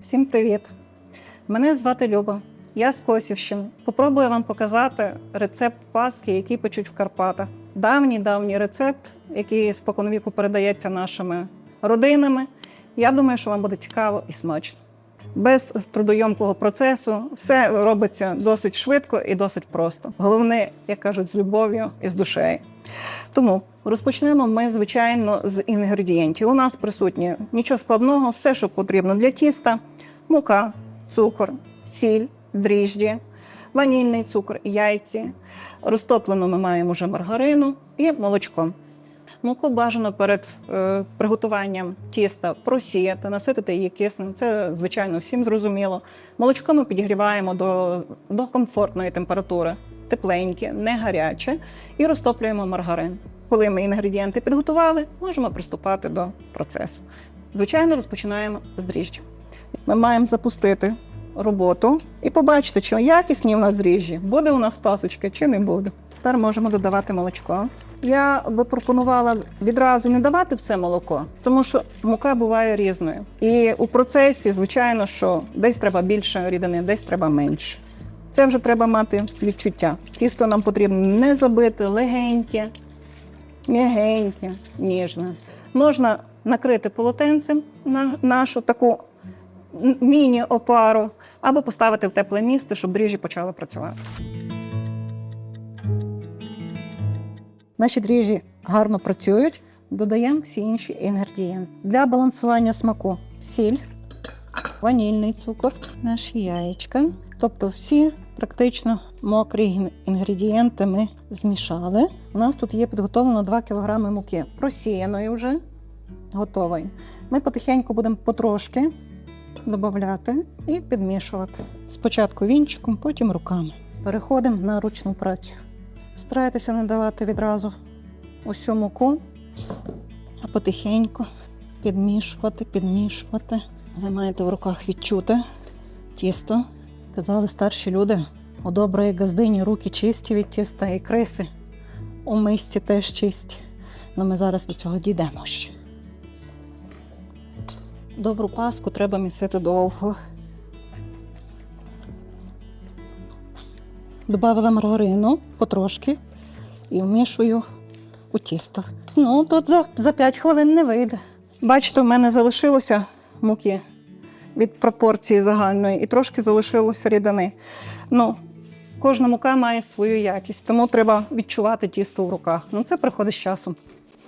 Всім привіт! Мене звати Люба. Я з Косівщини. Попробую вам показати рецепт паски, який печуть в Карпатах. Давній давній рецепт, який споконвіку передається нашими родинами. Я думаю, що вам буде цікаво і смачно. Без трудойомкого процесу все робиться досить швидко і досить просто. Головне, як кажуть, з любов'ю і з душею. Тому розпочнемо ми, звичайно, з інгредієнтів. У нас присутні нічого складного, все, що потрібно для тіста: мука, цукор, сіль, дріжджі, ванільний цукор, яйці. Розтоплено ми маємо вже маргарину і молочко. Муку бажано перед е, приготуванням тіста просіяти, наситити її киснем. Це, звичайно, всім зрозуміло. Молочко ми підігріваємо до, до комфортної температури, тепленьке, не гаряче, і розтоплюємо маргарин. Коли ми інгредієнти підготували, можемо приступати до процесу. Звичайно, розпочинаємо з дріжджів. Ми маємо запустити роботу і побачити, чи якісні у нас дріжджі, буде у нас пасочка чи не буде. Тепер можемо додавати молочко. Я би пропонувала відразу не давати все молоко, тому що мука буває різною. І у процесі, звичайно, що десь треба більше рідини, десь треба менше. Це вже треба мати відчуття. Тісто нам потрібно не забити, легеньке, м'ягеньке, ніжне. Можна накрити полотенцем на нашу таку міні-опару або поставити в тепле місце, щоб дріжджі почали працювати. Наші дріжджі гарно працюють. Додаємо всі інші інгредієнти. Для балансування смаку сіль, ванільний цукор, наші яєчка. Тобто всі практично мокрі інгредієнти ми змішали. У нас тут є підготовлено 2 кг муки, просіяної вже, готової. Ми потихеньку будемо потрошки додати і підмішувати. Спочатку вінчиком, потім руками. Переходимо на ручну працю. Старайтеся не давати відразу усю муку, а потихеньку підмішувати, підмішувати. Ви маєте в руках відчути тісто. Казали старші люди, у доброї газдині руки чисті від тіста і криси. У мисті теж чисті. Ну ми зараз до цього дійдемо ще. Добру паску треба місити довго. Добавила маргарину потрошки і вмішую у тісто. Ну, тут за, за 5 хвилин не вийде. Бачите, в мене залишилося муки від пропорції загальної і трошки залишилося рідини. Ну, кожна мука має свою якість, тому треба відчувати тісто в руках. Ну, це приходить з часом.